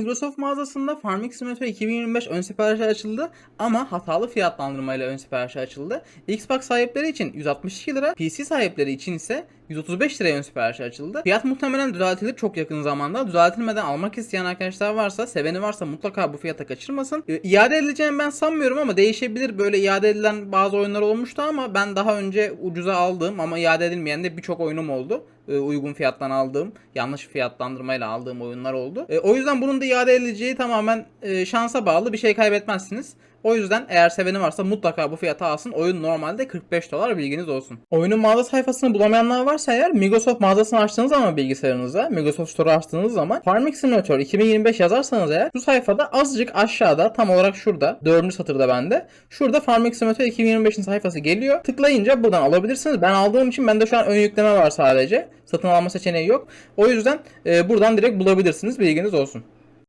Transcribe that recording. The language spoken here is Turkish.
Microsoft mağazasında Farming Simulator 2025 ön siparişi açıldı ama hatalı fiyatlandırmayla ön siparişi açıldı. Xbox sahipleri için 162 lira, PC sahipleri için ise 135 liraya ön siparişi açıldı. Fiyat muhtemelen düzeltilir çok yakın zamanda. Düzeltilmeden almak isteyen arkadaşlar varsa, seveni varsa mutlaka bu fiyata kaçırmasın. Ee, İade edileceğini ben sanmıyorum ama değişebilir. Böyle iade edilen bazı oyunlar olmuştu ama ben daha önce ucuza aldığım ama iade edilmeyen de birçok oyunum oldu. Ee, uygun fiyattan aldığım, yanlış fiyatlandırmayla aldığım oyunlar oldu. Ee, o yüzden bunun da iade edileceği tamamen e, şansa bağlı. Bir şey kaybetmezsiniz. O yüzden eğer seveni varsa mutlaka bu fiyata alsın. Oyun normalde 45 dolar bilginiz olsun. Oyunun mağaza sayfasını bulamayanlar varsa eğer Microsoft mağazasını açtığınız zaman bilgisayarınıza, Microsoft Store açtığınız zaman Farming Simulator 2025 yazarsanız eğer bu sayfada azıcık aşağıda tam olarak şurada 4. satırda bende. Şurada Farming Simulator 2025'in sayfası geliyor. Tıklayınca buradan alabilirsiniz. Ben aldığım için bende şu an ön yükleme var sadece. Satın alma seçeneği yok. O yüzden e, buradan direkt bulabilirsiniz. Bilginiz olsun.